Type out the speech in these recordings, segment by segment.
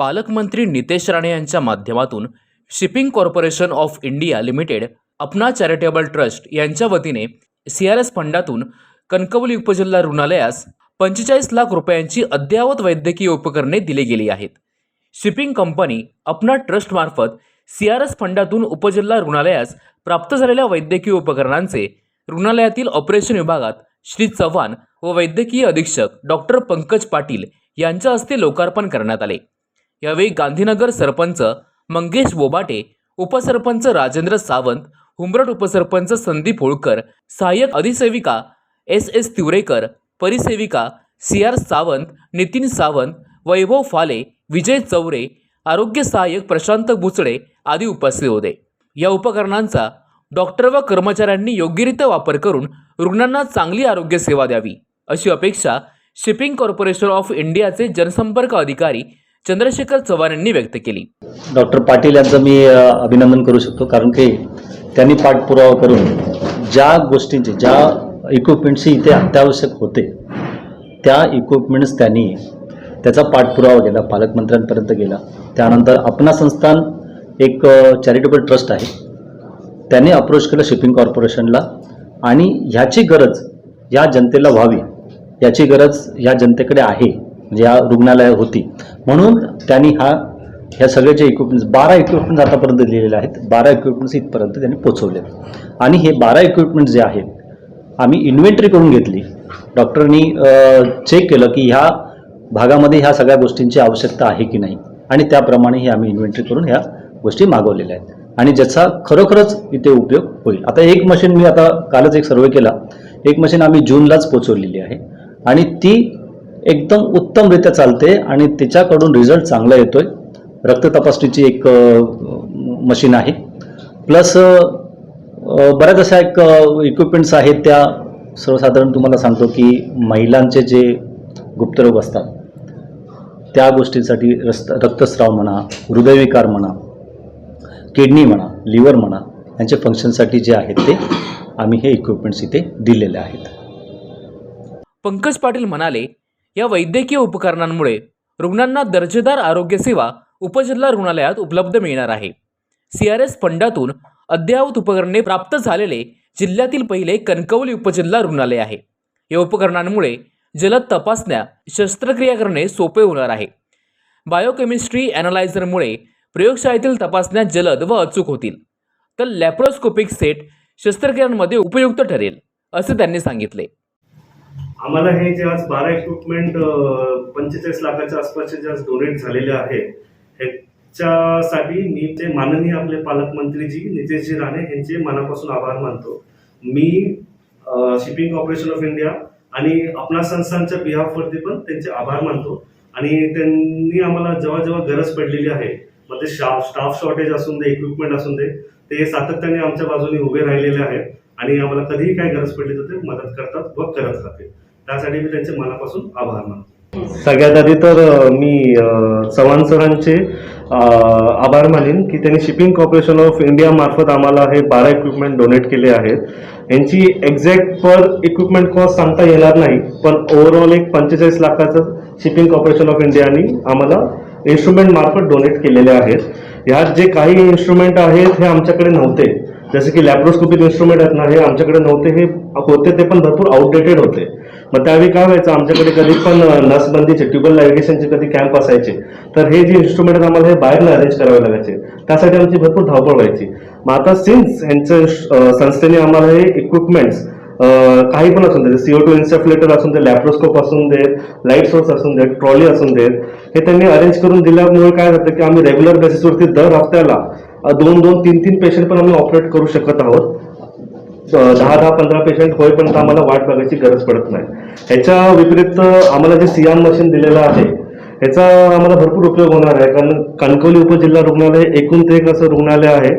पालकमंत्री नितेश राणे यांच्या माध्यमातून shipping corporation of India limited Apna charitable trust यांच्या वतीने सी आर एस फंडातून कणकवली उपजिल्हा रुग्णालयास पंचेचाळीस लाख रुपयांची अद्ययावत वैद्यकीय उपकरणे दिली गेली आहेत. शिपिंग कंपनी अपना ट्रस्टमार्फत सी आर एस फंडातून उपजिल्हा रुग्णालयास प्राप्त झालेल्या वैद्यकीय उपकरणांचे रुग्णालयातील ऑपरेशन विभागात श्री चव्हाण व वैद्यकीय अधीक्षक डॉक्टर पंकज पाटील यांच्या हस्ते लोकार्पण करण्यात आले. यावेळी गांधीनगर सरपंच मंगेश बोबाटे उपसरपंच राजेंद्र सावंत हुंबरट उपसरपंच संदीप होळकर सहाय्यक अधिसेविका एस एस तिवरेकर परिसेविका सी आर सावंत नितीन सावंत वैभव फाले विजय चौरे आरोग्य सहाय्यक प्रशांत बुचडे आदी उपस्थित होते. या उपकरणांचा डॉक्टर व कर्मचाऱ्यांनी योग्यरित्या वापर करून रुग्णांना चांगली आरोग्य सेवा द्यावी. अशी अपेक्षा शिपिंग कॉर्पोरेशन ऑफ इंडियाचे जनसंपर्क अधिकारी चंद्रशेखर चव्हाण यांनी व्यक्त केली. डॉक्टर पाटील यांचं मी अभिनंदन करू शकतो कारण की त्यांनी पाठपुरावा करून ज्या गोष्टींचे ज्या इक्विपमेंट्सची इथे अत्यावश्यक होते त्या इक्विपमेंट्स त्यांनी त्याचा पाठपुरावा केला पालकमंत्र्यांपर्यंत गेला त्यानंतर अपना संस्थान एक चॅरिटेबल ट्रस्ट आहे. त्यांनी अप्रोच केलं शिपिंग कॉर्पोरेशनला आणि ह्याची गरज या जनतेला व्हावी याची गरज या जनतेकडे आहे. ज्या या रुग्णालयात होती. म्हणून त्यांनी हा ह्या सगळे जे इक्विपमेंट्स बारा इक्विपमेंट्स आतापर्यंत दिलेले आहेत. बारा इक्विपमेंट्स इथपर्यंत त्यांनी पोचवले आणि हे बारा इक्विपमेंट्स जे आहेत आम्ही इन्व्हेंटरी करून घेतली. डॉक्टरनी चेक केलं की ह्या भागामध्ये ह्या सगळ्या गोष्टींची आवश्यकता आहे की नाही. आणि त्याप्रमाणे हे आम्ही इन्व्हेंटरी करून ह्या गोष्टी मागवलेल्या आहेत. आणि ज्याचा खरोखरच इथे उपयोग होईल. आता एक मशीन मी आता कालच एक सर्वे केला. एक मशीन आम्ही जूनलाच पोचवलेली आहे. आणि ती एकदम उत्तमरित्या चालते आणि तिच्याकडून रिझल्ट चांगला येतोय. रक्त तपासणीची एक मशीन आहे. प्लस बऱ्याच अशा एक इक्विपमेंट्स आहेत त्या सर्वसाधारण तुम्हाला सांगतो की महिलांचे जे गुप्तरोग असतात त्या गोष्टींसाठी रस्त रक्तस्राव म्हणा हृदयविकार म्हणा किडनी म्हणा लिव्हर म्हणा यांच्या फंक्शनसाठी जे आहेत ते आम्ही हे इक्विपमेंट्स इथे दिलेले आहेत. पंकज पाटील म्हणाले या वैद्यकीय उपकरणांमुळे रुग्णांना दर्जेदार आरोग्यसेवा उपजिल्हा रुग्णालयात उपलब्ध मिळणार आहे. सी आर एस फंडातून अद्ययावत उपकरणे प्राप्त झालेले जिल्ह्यातील पहिले कणकवली उपजिल्हा रुग्णालय आहे. या उपकरणांमुळे जलद तपासण्या शस्त्रक्रिया करणे सोपे होणार आहे. बायोकेमिस्ट्री ॲनालायझरमुळे प्रयोगशाळेतील तपासण्या जलद व अचूक होतील. तर लॅप्रोस्कोपिक सेट शस्त्रक्रियांमध्ये उपयुक्त ठरेल असे त्यांनी सांगितले. आम्हाला हे जे आज बारा इक्विपमेंट पंचेचाळीस लाखाच्या आसपासचे जे आज डोनेट झालेले आहे ह्याच्यासाठी मी ते माननीय आपले पालकमंत्रीजी नितेशजी राणे यांचे मनापासून आभार मानतो. मी शिपिंग कॉर्पोरेशन ऑफ इंडिया आणि आपला संस्थांच्या बिहाफवरती पण त्यांचे आभार मानतो. आणि त्यांनी आम्हाला जेव्हा जेव्हा गरज पडलेली आहे मग ते स्टाफ स्टाफ शॉर्टेज असून दे इक्विपमेंट असून दे ते सातत्याने आमच्या बाजूने उभे राहिलेले आहेत आणि आम्हाला कधीही काय गरज पडली तर ते मदत करतात व करत राहतील. त्यासाठी मी त्यांचे मनापासून आभार मानतो. सगळ्यात आधी तर मी चव्हाण सरांचे आभार मानेन की त्यांनी शिपिंग कॉर्पोरेशन ऑफ इंडिया मार्फत आम्हाला हे बारा इक्विपमेंट डोनेट केले आहेत. यांची एक्झॅक्ट पर इक्विपमेंट कॉस्ट सांगता येणार नाही पण ओव्हरऑल एक पंचेचाळीस लाखाचं शिपिंग कॉर्पोरेशन ऑफ इंडियानी आम्हाला इन्स्ट्रुमेंट मार्फत डोनेट केलेले आहेत. ह्यात जे काही इन्स्ट्रुमेंट आहेत हे आमच्याकडे नव्हते. जसे की लॅप्रोस्कोपिक इन्स्ट्रुमेंट आहेत ना हे आमच्याकडे नव्हते हे होते ते पण भरपूर आउटडेटेड होते. मग त्यावेळी काय व्हायचं? आमच्याकडे कधी पण नसबंदीचे ट्युबल लायगेशनचे कधी कॅम्प असायचे तर हे जे इन्स्ट्रुमेंट आहेत आम्हाला हे बाहेरनं अरेंज करावे लागायचे. त्यासाठी आमची भरपूर धावपळ व्हायची. मग आता सिन्स यांचं संस्थेने आम्हाला हे इक्विपमेंट्स काही पण असून दे सीओ टू इन्सेफ्लेटर असून दे लॅप्रोस्कोप असून दे लाइट सोर्स असून देत ट्रॉली असून देत हे त्यांनी अरेंज करून दिल्यामुळे काय होतं की आम्ही रेग्युलर बेसिसवरती दर हफ्त्याला दोन दोन तीन तीन पेशंट पण आम्ही ऑपरेट करू शकत आहोत. दहा दहा पंधरा पेशंट होईपर्यंत आम्हाला वाट बघायची गरज पडत नाही. ह्याच्या विपरीत आम्हाला जे सियान मशीन दिलेलं आहे ह्याचा आम्हाला भरपूर उपयोग होणार आहे. कारण कणकवली उपजिल्हा रुग्णालय एकूण ते एक असं रुग्णालय आहे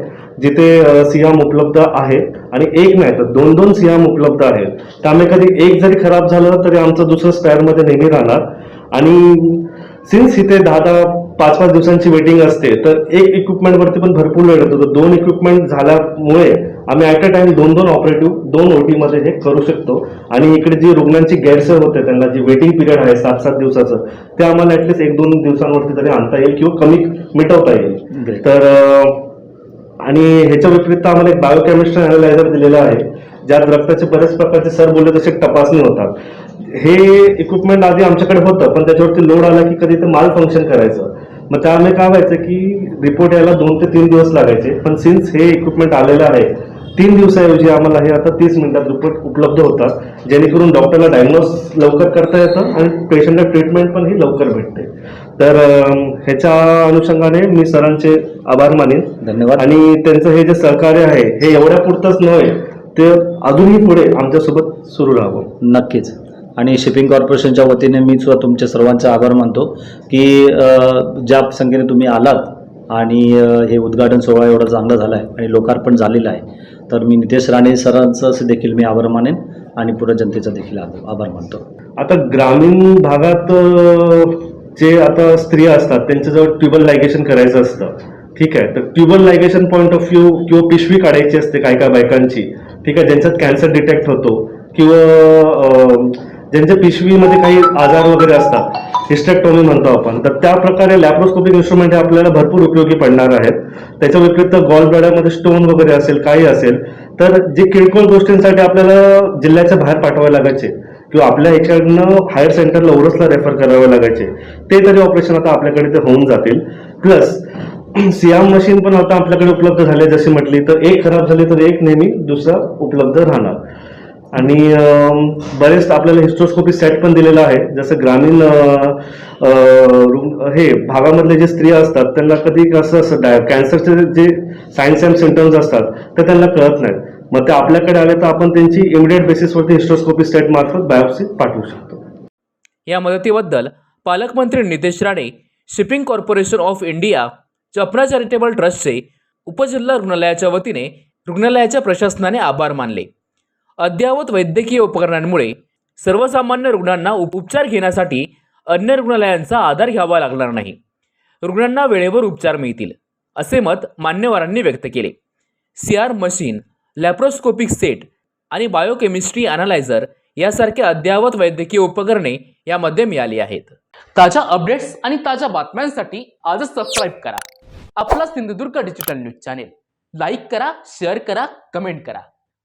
जिथे सियाम उपलब्ध आहे आणि एक नाही तर दोन दोन सियाम उपलब्ध आहेत. त्यामुळे कधी एक जरी खराब झालं तरी आमचं दुसरं स्पॅरमध्ये नेहमी राहणार. आणि सिन्स इथे दहा दहा पाच पाच दिवसांची वेटिंग असते. तर एक इक्विपमेंट वरती पण भरपूर वेळ येतो तर दोन इक्विपमेंट झाल्यामुळे आम्ही ऍट अ टाइम दोन दोन ऑपरेटिव्ह दोन ओटी मध्ये हे करू शकतो. आणि इकडे जी रुग्णांची गैरसोय होते त्यांना जी वेटिंग पिरियड आहे सात सात दिवसाचं ते आम्हाला ऍटलीस्ट एक दोन दिवसांवरती तरी आणता येईल किंवा कमी मिटवता येईल. तर आणि ह्याच्या व्यतिरिक्त आम्हाला एक बायोकेमिस्ट्री अनालायझर दिलेला आहे ज्यात रक्ताचे बरेच प्रकारचे सर बोलले तसे तपासणी होतात. हे इक्विपमेंट आधी आमच्याकडे होतं पण त्याच्यावरती लोड आला की कधी ते माल फंक्शन करायचं. मग त्यामुळे काय व्हायचं की रिपोर्ट यायला दोन ते तीन दिवस लागायचे. पण सिन्स हे इक्विपमेंट आलेलं आहे तीन दिवसाऐवजी आम्हाला हे आता तीस मिनिटात रिपोर्ट उपलब्ध होतात. जेणेकरून डॉक्टरला डायग्नोज लवकर करता येतं आणि पेशंटला ट्रीटमेंट पण ही लवकर भेटते. तर ह्याच्या अनुषंगाने मी सरांचे आभार मानेन. धन्यवाद. आणि त्यांचं हे जे सहकार्य आहे हे एवढ्या पुरतच नव्हे ते अजूनही पुढे आमच्यासोबत सुरू राहावं. नक्कीच. आणि शिपिंग कॉर्पोरेशनच्या वतीने मी सुद्धा तुमच्या सर्वांचे आभार मानतो की ज्या संख्येने तुम्ही आलात आणि हे उद्घाटन सोहळा एवढा चांगला झाला आहे आणि लोकार्पण झालेलं आहे तर मी नितेश राणे सरांचं देखील मी आभार मानेन आणि पुढे जनतेचा देखील आभार आभार मानतो. आता ग्रामीण भागात जे आता स्त्रिया असतात त्यांच्याजवळ ट्युबल लायगेशन करायचं असतं. ठीक आहे तर tubal ligation point of view किंवा पिशवी काढायची असते काय काय बायकांची. ठीक आहे ज्यांच्यात कॅन्सर डिटेक्ट होतो किंवा ज्यांच्या पिशवीमध्ये काही आजार वगैरे असतात हिस्टेक्टॉमी म्हणतो आपण तर त्या प्रकारे लॅप्रोस्कोपिक इन्स्ट्रुमेंट हे आपल्याला भरपूर उपयोगी पडणार आहेत. त्याच्या व्यतिरिक्त गॉल ब्लॅडरमध्ये स्टोन वगैरे असेल काही असेल तर जे किरकोळ गोष्टींसाठी आपल्याला जिल्ह्याच्या बाहेर पाठवावे लागायचे किंवा आपल्या याच्याकडनं हायर सेंटरला ओरसला रेफर करावे लागायचे ते तरी ऑपरेशन आता आपल्याकडे ते होऊन जातील. प्लस सियाम मशीन पण आता आपल्याकडे उपलब्ध झाले जशी म्हटली तर एक खराब झाली तर एक नेहमी दुसरा उपलब्ध राहणार. आणि बरेच आपल्याला हिस्ट्रोस्कोपी सेट पण दिलेला आहे. जसं ग्रामीण हे भागामधले जे स्त्रिया असतात त्यांना कधी कसं असं डाय कॅन्सरचे जे सायन्स अँड सिमटम्स असतात ते त्यांना कळत नाहीत. मग ते आपल्याकडे आले तर आपण त्यांची इमिडिएट बेसिसवरती हिस्ट्रोस्कोपी सेट मार्फत बायोप्सी पाठवू शकतो. या मदतीबद्दल पालकमंत्री Nitesh Rane shipping corporation of India Apna charitable ट्रस्टचे उपजिल्हा रुग्णालयाच्या वतीने रुग्णालयाच्या प्रशासनाने आभार मानले. अद्ययावत वैद्यकीय उपकरणांमुळे सर्वसामान्य रुग्णांना उपचार घेण्यासाठी अन्य रुग्णालयांचा आधार घ्यावा लागणार नाही. रुग्णांना वेळेवर उपचार मिळतील असे मत मान्यवरांनी व्यक्त केले. C R machine laparoscopic set आणि बायोकेमिस्ट्री अनालायझर यासारखे अद्ययावत वैद्यकीय उपकरणे यामध्ये मिळाली आहेत. ताज्या अपडेट्स आणि ताज्या बातम्यांसाठी आजच सबस्क्राईब करा. आपला Sindhudurg digital news channel like करा शेअर करा कमेंट करा.